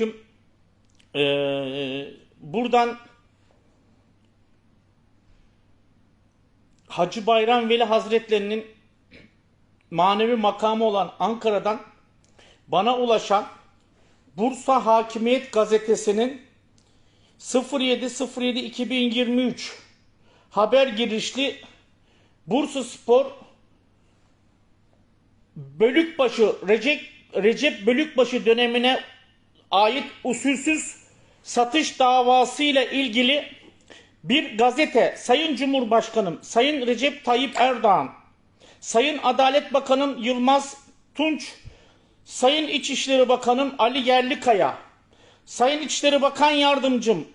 Ee, buradan Hacı Bayram Veli Hazretlerinin manevi makamı olan Ankara'dan bana ulaşan Bursa Hakimiyet Gazetesi'nin 07.07.2023 haber girişli Bursa Spor Bölükbaşı Recep Recep Bölükbaşı dönemine ait usulsüz satış davası ile ilgili bir gazete. Sayın Cumhurbaşkanım Sayın Recep Tayyip Erdoğan Sayın Adalet Bakanım Yılmaz Tunç Sayın İçişleri Bakanım Ali Yerlikaya Sayın İçişleri Bakan Yardımcım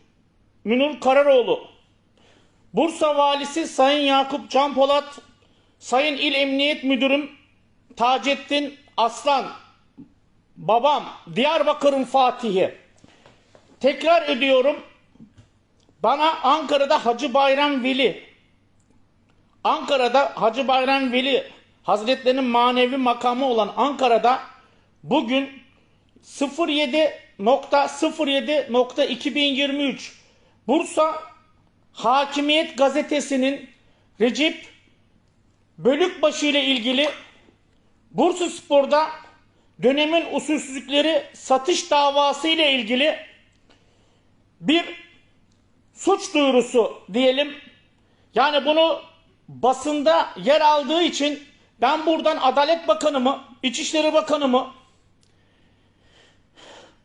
Münir Kararoğlu Bursa Valisi Sayın Yakup Can Polat Sayın İl Emniyet Müdürüm Taceddin Aslan babam Diyarbakır'ın Fatihi. Tekrar ediyorum. Bana Ankara'da Hacı Bayram Veli Ankara'da Hacı Bayram Veli Hazretlerinin manevi makamı olan Ankara'da bugün 07.07.2023 Bursa Hakimiyet Gazetesi'nin Recep Bölükbaşı ile ilgili Bursa Spor'da dönemin usulsüzlükleri satış davası ile ilgili bir suç duyurusu diyelim. Yani bunu basında yer aldığı için ben buradan Adalet Bakanımı, İçişleri Bakanımı,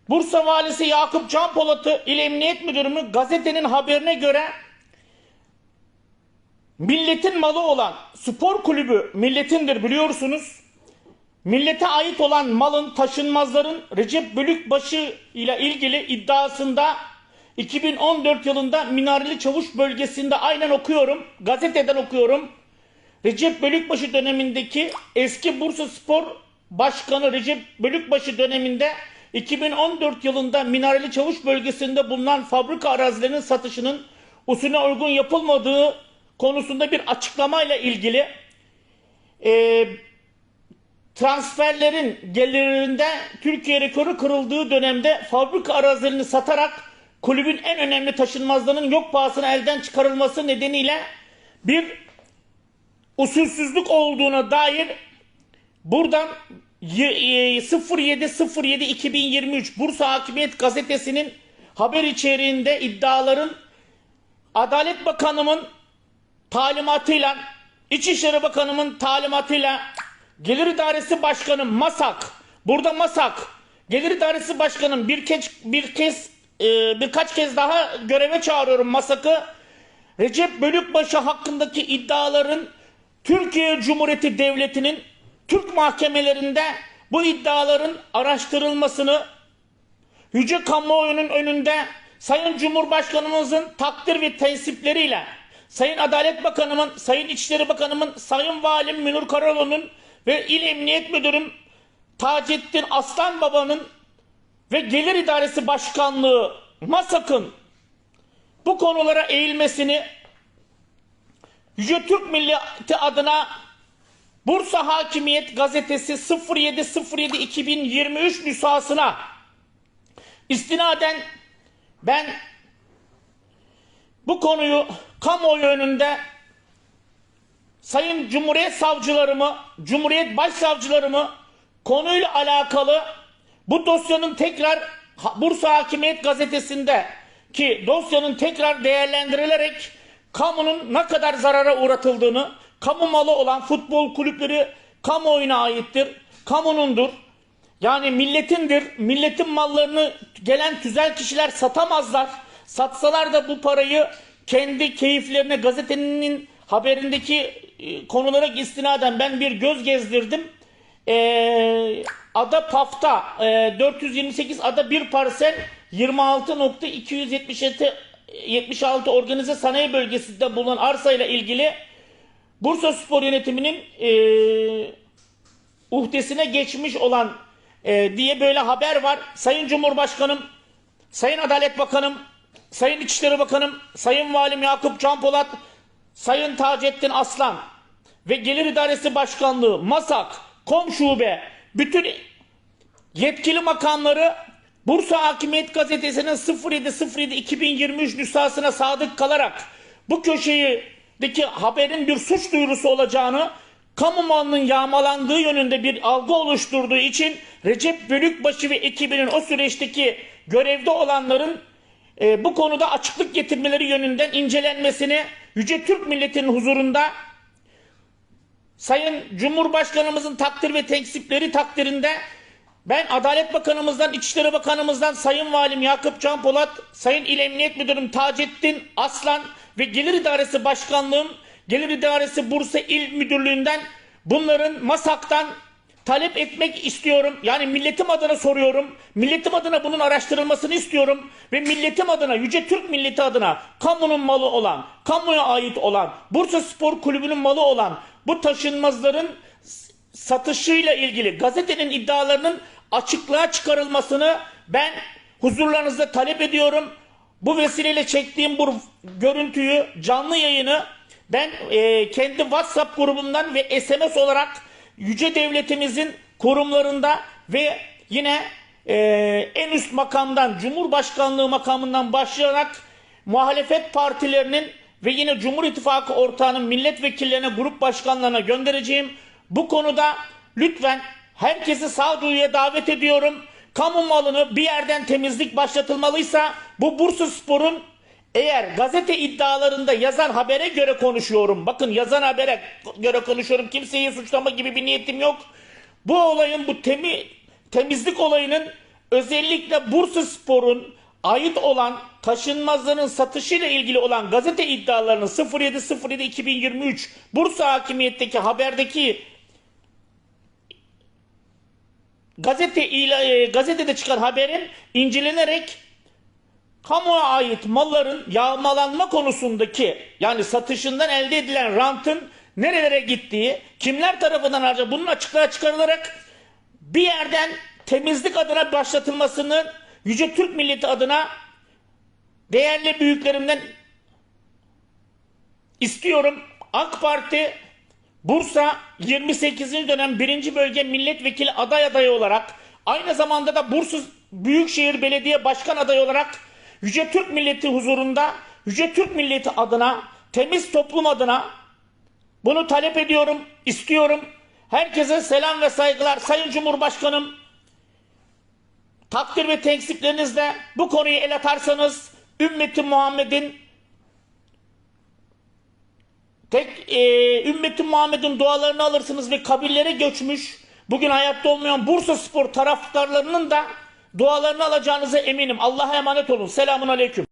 Bursa Valisi Yakup Can Polat'ı, İl Emniyet Müdürümü gazetenin haberine göre milletin malı olan spor kulübü milletindir biliyorsunuz. Millete ait olan malın taşınmazların Recep Bölükbaşı ile ilgili iddiasında 2014 yılında Minareli Çavuş bölgesinde aynen okuyorum. Gazeteden okuyorum. Recep Bölükbaşı dönemindeki eski Bursa Spor Başkanı Recep Bölükbaşı döneminde 2014 yılında Minareli Çavuş bölgesinde bulunan fabrika arazilerinin satışının usulüne uygun yapılmadığı konusunda bir açıklamayla ilgili eee transferlerin gelirinde Türkiye rekoru kırıldığı dönemde fabrika arazilerini satarak kulübün en önemli taşınmazlarının yok pahasına elden çıkarılması nedeniyle bir usulsüzlük olduğuna dair buradan 07.07.2023 Bursa Hakimiyet Gazetesi'nin haber içeriğinde iddiaların Adalet Bakanımın talimatıyla İçişleri Bakanımın talimatıyla Gelir İdaresi Başkanı Masak, burada Masak, Gelir İdaresi Başkanım bir kez bir kez e, birkaç kez daha göreve çağırıyorum Masak'ı. Recep Bölükbaşı hakkındaki iddiaların Türkiye Cumhuriyeti Devleti'nin Türk mahkemelerinde bu iddiaların araştırılmasını yüce kamuoyunun önünde Sayın Cumhurbaşkanımızın takdir ve tensipleriyle Sayın Adalet Bakanımın, Sayın İçişleri Bakanımın, Sayın Valim Münir Kararoğlu'nun ve İl Emniyet Müdürüm Taceddin Aslan Baba'nın ve Gelir İdaresi Başkanlığı MASAK'ın bu konulara eğilmesini Yüce Türk Milleti adına Bursa Hakimiyet Gazetesi 07.07.2023 nüshasına istinaden ben bu konuyu kamuoyu önünde Sayın Cumhuriyet Savcılarımı, Cumhuriyet Başsavcılarımı konuyla alakalı bu dosyanın tekrar Bursa Hakimiyet Gazetesi'nde ki dosyanın tekrar değerlendirilerek kamunun ne kadar zarara uğratıldığını, kamu malı olan futbol kulüpleri kamuoyuna aittir, kamunundur. Yani milletindir. Milletin mallarını gelen tüzel kişiler satamazlar. Satsalar da bu parayı kendi keyiflerine gazetenin haberindeki konulara istinaden ben bir göz gezdirdim. E, ada Pafta e, 428 ada bir parsel 26.277 76 organize sanayi bölgesinde bulunan arsayla ilgili Bursa Spor Yönetimi'nin e, uhdesine geçmiş olan e, diye böyle haber var. Sayın Cumhurbaşkanım, Sayın Adalet Bakanım, Sayın İçişleri Bakanım, Sayın Valim Yakup Can Polat, Sayın Taceddin Aslan ve Gelir İdaresi Başkanlığı, MASAK, KOM Şube, bütün yetkili makamları Bursa Hakimiyet Gazetesi'nin 07.07.2023 nüshasına sadık kalarak bu köşedeki haberin bir suç duyurusu olacağını kamu malının yağmalandığı yönünde bir algı oluşturduğu için Recep Bölükbaşı ve ekibinin o süreçteki görevde olanların e, bu konuda açıklık getirmeleri yönünden incelenmesini Yüce Türk milletinin huzurunda Sayın Cumhurbaşkanımızın takdir ve teksipleri takdirinde ben Adalet Bakanımızdan, İçişleri Bakanımızdan, Sayın Valim Yakup Can Polat, Sayın İl Emniyet Müdürüm Taceddin Aslan ve Gelir İdaresi Başkanlığım, Gelir İdaresi Bursa İl Müdürlüğü'nden bunların MASAK'tan talep etmek istiyorum. Yani milletim adına soruyorum. Milletim adına bunun araştırılmasını istiyorum. Ve milletim adına, Yüce Türk milleti adına kamunun malı olan, kamuya ait olan, Bursa Spor Kulübü'nün malı olan bu taşınmazların satışıyla ilgili gazetenin iddialarının açıklığa çıkarılmasını ben huzurlarınızda talep ediyorum. Bu vesileyle çektiğim bu görüntüyü, canlı yayını ben e, kendi WhatsApp grubumdan ve SMS olarak yüce devletimizin kurumlarında ve yine e, en üst makamdan, Cumhurbaşkanlığı makamından başlayarak muhalefet partilerinin ve yine Cumhur İttifakı ortağının milletvekillerine, grup başkanlarına göndereceğim. Bu konuda lütfen herkesi sağduyuya davet ediyorum. Kamu malını bir yerden temizlik başlatılmalıysa bu Bursa Spor'un eğer gazete iddialarında yazan habere göre konuşuyorum. Bakın yazan habere göre konuşuyorum. Kimseyi suçlama gibi bir niyetim yok. Bu olayın bu temi, temizlik olayının özellikle Bursa Spor'un ait olan taşınmazların satışıyla ilgili olan gazete iddialarının 07.07.2023 Bursa Hakimiyet'teki haberdeki gazete e, gazetede çıkan haberin incelenerek kamuya ait malların yağmalanma konusundaki yani satışından elde edilen rantın nerelere gittiği, kimler tarafından harcandığı bunun açıklığa çıkarılarak bir yerden temizlik adına başlatılmasını Yüce Türk milleti adına değerli büyüklerimden istiyorum. AK Parti Bursa 28. dönem 1. bölge milletvekili aday adayı olarak aynı zamanda da Bursa Büyükşehir Belediye Başkan adayı olarak Yüce Türk milleti huzurunda Yüce Türk milleti adına temiz toplum adına bunu talep ediyorum, istiyorum. Herkese selam ve saygılar. Sayın Cumhurbaşkanım takdir ve tensiplerinizle bu konuyu el atarsanız ümmeti Muhammed'in tek e, ümmeti Muhammed'in dualarını alırsınız ve kabirlere göçmüş bugün hayatta olmayan Bursa Spor taraftarlarının da dualarını alacağınıza eminim. Allah'a emanet olun. Selamun Aleyküm.